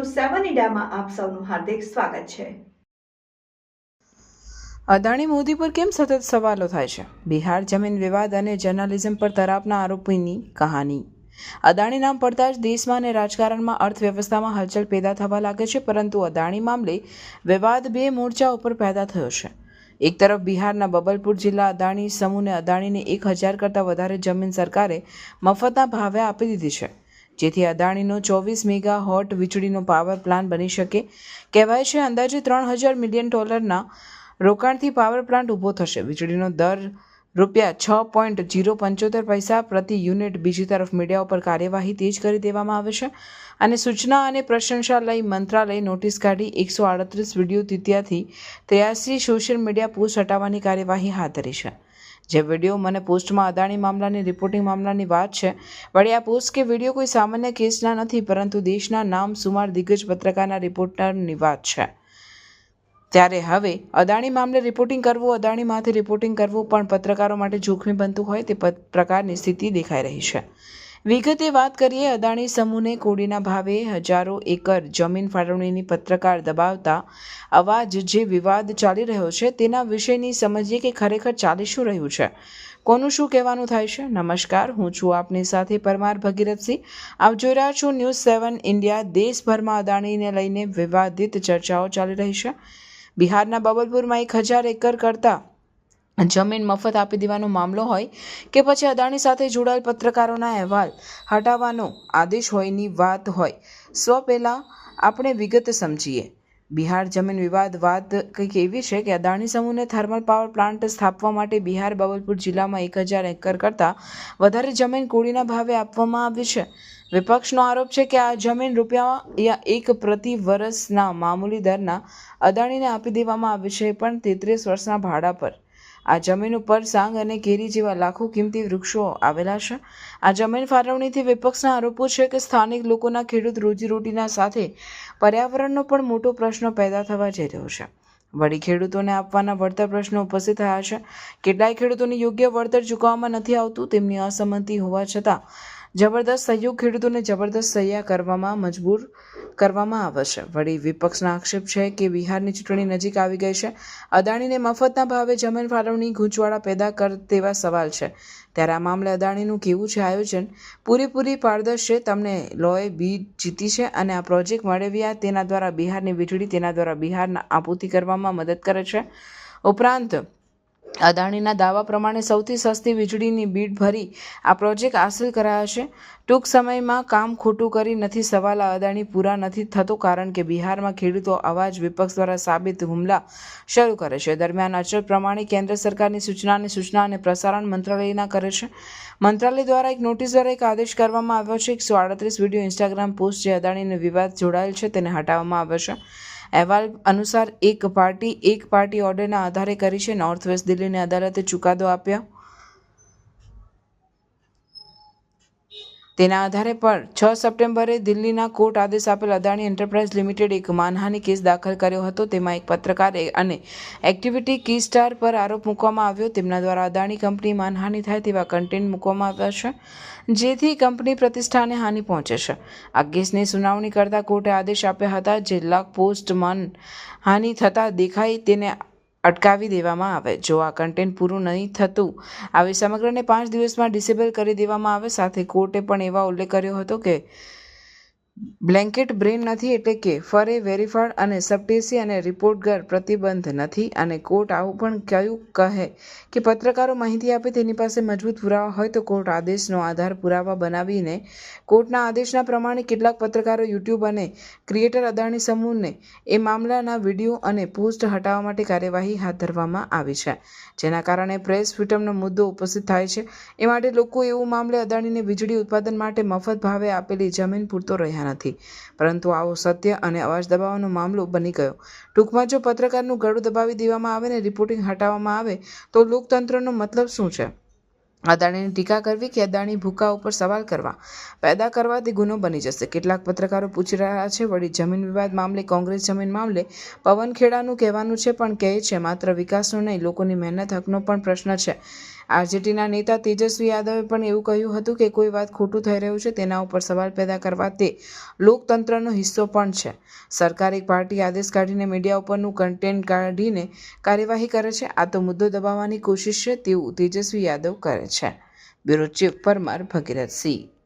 News સેવન ઇન્ડિયામાં આપ સૌનું હાર્દિક સ્વાગત છે. અદાણી મોદી પર કેમ સતત સવાલો થાય છે? બિહાર જમીન વિવાદ અને જર્નલિઝમ પર તરાપના આરોપીની કહાની. અદાણી નામ પડતા જ દેશમાં અને રાજકારણમાં અર્થવ્યવસ્થામાં હલચલ પેદા થવા લાગે છે, પરંતુ અદાણી મામલે વિવાદ બે મોરચા ઉપર પેદા થયો છે. એક તરફ બિહારના બબલપુર જિલ્લા અદાણી સમૂહને અદાણીને એક હજાર કરતાં વધારે જમીન સરકારે મફતના ભાવે આપી દીધી છે. જેથી અદાણીનો ચોવીસ મેગા હોટ વીજળીનો પાવર પ્લાન્ટ બની શકે. કહેવાય છે, અંદાજે ત્રણ હજાર મિલિયન ડોલરના રોકાણથી પાવર પ્લાન્ટ ઊભો થશે. વીજળીનો દર રૂપિયા છ પોઈન્ટ જીરો પંચોતેર પૈસા પ્રતિ યુનિટ બીજી તરફ મીડિયા ઉપર કાર્યવાહી તેજ કરી દેવામાં આવે છે. અને સૂચના અને પ્રશંસા લઈ મંત્રાલય નોટિસ કાઢી એકસો આડત્રીસ વીડિયો તિત્યાથી ત્ર્યાસી સોશિયલ મીડિયા પોસ્ટ હટાવવાની કાર્યવાહી હાથ ધરી છે. જે વીડિયો મને પોસ્ટમાં અદાણી મામલાની રિપોર્ટિંગ મામલાની વાત છે. વળી આ પોસ્ટ કે વીડિયો કોઈ સામાન્ય કેસના નથી, પરંતુ દેશના નામ સુમાર દિગ્ગજ પત્રકારના રિપોર્ટરની વાત છે. ત્યારે હવે અદાણી મામલે રિપોર્ટિંગ કરવું અદાણીમાંથી રિપોર્ટિંગ કરવું પણ પત્રકારો માટે જોખમી બનતું હોય તે પ્રકારની સ્થિતિ દેખાઈ રહી છે. વિગતે વાત કરીએ, અદાણી સમૂહને કોડીના ભાવે હજારો એકર જમીન ફાળવણીની પત્રકાર દબાવતા અવાજ જે વિવાદ ચાલી રહ્યો છે તેના વિષયની સમજીએ કે ખરેખર ચાલી શું રહ્યું છે? કોનું શું કહેવાનું થાય છે? નમસ્કાર, હું છું આપની સાથે પરમાર ભગીરથસિંહ. આપ જોઈ રહ્યા છો ન્યૂઝ સેવન ઇન્ડિયા. દેશભરમાં અદાણીને લઈને વિવાદિત ચર્ચાઓ ચાલી રહી છે. બિહારના બબલપુરમાં એક હજાર એકર કરતાં જમીન મફત આપી દેવાનો મામલો હોય કે પછી અદાણી સાથે જોડાયેલ પત્રકારોના અહેવાલ હટાવવાનો આદેશ હોયની વાત હોય. સ્વ પહેલાં આપણે વિગત સમજીએ. બિહાર જમીન વિવાદ વાત કંઈક એવી છે કે અદાણી સમૂહને થર્મલ પાવર પ્લાન્ટ સ્થાપવા માટે બિહાર બબલપુર જિલ્લામાં એક હજાર એકર કરતાં વધારે જમીન કોડીના ભાવે આપવામાં આવી છે. વિપક્ષનો આરોપ છે કે આ જમીન રૂપિયા યા એક પ્રતિ વર્ષના મામૂલી દરના અદાણીને આપી દેવામાં આવી છે, પણ તેત્રીસ વર્ષના ભાડા પર. આ જમીન ઉપર સાંગ અને કેરી જેવા લાખો કિંમતી વૃક્ષો આવેલા છે. આ જમીન ફાળવણીથી વિપક્ષના આરોપો છે કે સ્થાનિક લોકોના ખેડૂત રોજીરોટીના સાથે પર્યાવરણનો પણ મોટો પ્રશ્ન પેદા થવા જઈ રહ્યો છે. વળી ખેડૂતોને આપવાના વળતર પ્રશ્નો ઉપસ્થિત થયા છે. કેટલાય ખેડૂતોને યોગ્ય વળતર ચૂકવવામાં નથી આવતું તેમની અસંમતિ હોવા છતાં જબરદસ્ત સહયોગ ખેડૂતોને જબરદસ્ત સહ્યા કરવામાં મજબૂર કરવામાં આવશે વળી વિપક્ષના આક્ષેપ છે કે બિહારની ચૂંટણી નજીક આવી ગઈ છે. અદાણીને મફતના ભાવે જમીન ફાળવણી ગૂંચવાડા પેદા કર તેવા સવાલ છે. ત્યારે આ મામલે અદાણીનું કેવું છે, આયોજન પૂરેપૂરી પારદર્શી તમને લોએ બી જીતી છે અને આ પ્રોજેક્ટ મેળવ્યા તેના દ્વારા બિહારની વીજળી તેના દ્વારા બિહારના આપૂર્તિ કરવામાં મદદ કરે છે. ઉપરાંત અદાણીના દાવા પ્રમાણે સૌથી સસ્તી વીજળીની બીડ ભરી આ પ્રોજેક્ટ હાંસલ કરાયો છે. ટૂંક સમયમાં કામ ખોટું કરી નથી સવાલ અદાણી પૂરા નથી થતો કારણ કે બિહારમાં ખેડૂતો અવાજ વિપક્ષ દ્વારા સાબિત હુમલા શરૂ કરે છે. દરમિયાન અચલ પ્રમાણે કેન્દ્ર સરકારની સૂચનાની સૂચના અને પ્રસારણ મંત્રાલયના કરે છે. મંત્રાલય દ્વારા એક નોટિસ દ્વારા એક આદેશ કરવામાં આવ્યો છે. એકસો આડત્રીસ વીડિયો ઇન્સ્ટાગ્રામ પોસ્ટ જે અદાણીને વિવાદ જોડાયેલ છે તેને હટાવવામાં આવ્યો છે. અહેવાલ અનુસાર એક પાર્ટી એક પાર્ટી ઓર્ડરના આધારે કરી છે. નોર્થ વેસ્ટ દિલ્હીની અદાલતે ચુકાદો આપ્યો. તેના આધારે પણ છ સપ્ટેમ્બરે દિલ્હીના કોર્ટ આદેશ આપેલ અદાણી એન્ટરપ્રાઇઝ લિમિટેડ એક માનહાનિ કેસ દાખલ કર્યો હતો. તેમાં એક પત્રકારે અને એક્ટિવિટી કી સ્ટાર પર આરોપ મૂકવામાં આવ્યો. તેમના દ્વારા અદાણી કંપની માનહાનિ થાય તેવા કન્ટેન્ટ મૂકવામાં આવ્યા છે, જેથી કંપની પ્રતિષ્ઠાને હાનિ પહોંચે છે. આ કેસની સુનાવણી કરતા કોર્ટે આદેશ આપ્યા હતા. જે લક પોસ્ટ માન હાનિ થતાં દેખાય તેને અટકાવી દેવામાં આવે. જો આ કન્ટેન્ટ પૂરું નહીં થતું, આવી સમગ્રને પાંચ દિવસમાં ડિસેબલ કરી દેવામાં આવે. સાથે કોર્ટે પણ એવા ઉલ્લેખ કર્યો હતો કે બ્લેન્કેટ બ્રેન નથી એટલે કે ફરે વેરીફાઈડ અને સબટેસી અને રિપોર્ટગર પ્રતિબંધ નથી અને કોર્ટ આવું પણ કયું કહે કે પત્રકારો માહિતી આપે તેની પાસે મજબૂત પુરાવા હોય તો કોર્ટ આદેશનો આધાર પુરાવા બનાવીને કોર્ટના આદેશના પ્રમાણે કેટલાક પત્રકારો યુટ્યુબ અને ક્રિએટર અદાણી સમૂહને એ મામલાના વીડિયો અને પોસ્ટ હટાવવા માટે કાર્યવાહી હાથ ધરવામાં આવી છે, જેના કારણે પ્રેસ ફ્રીડમનો મુદ્દો ઉપસ્થિત થાય છે. એ માટે લોકો એવું મામલે અદાણીને વીજળી ઉત્પાદન માટે મફત ભાવે આપેલી જમીન પૂરતો રહ્યા નથી. પરંતુ આવો સત્ય અને અવાજ દબાવવાનો મામલો બની ગયો. ટૂંકમાં જો પત્રકારનું ગળું દબાવી દેવામાં આવે ને રિપોર્ટિંગ હટાવવામાં આવે, તો લોકતંત્રનો મતલબ શું છે? અદાણીની ટીકા કરવી કે અદાણી ભૂકા ઉપર સવાલ કરવા? પેદા કરવાથી ગુનો બની જશે. કેટલાક પત્રકારો પૂછી રહ્યા છે, વળી જમીન વિવાદ મામલે, કોંગ્રેસ જમીન મામલે. પવન ખેડાનું કહેવાનું છે, પણ કહે છે, માત્ર વિકાસનો નહીં, લોકોની મહેનત હકનો પણ પ્રશ્ન છે. આરજેડીના નેતા તેજસ્વી યાદવે પણ એવું કહ્યું હતું કે કોઈ વાત ખોટું થઈ રહ્યું છે તેના ઉપર સવાલ પેદા કરવા તે લોકતંત્રનો હિસ્સો પણ છે. સરકાર એક પાર્ટી આદેશ કાઢીને મીડિયા ઉપરનું કન્ટેન્ટ કાઢીને કાર્યવાહી કરે છે. આ તો મુદ્દો દબાવવાની કોશિશ છે તેવું તેજસ્વી યાદવ કરે છે. Bureau chief Parmar Bhagirathsinh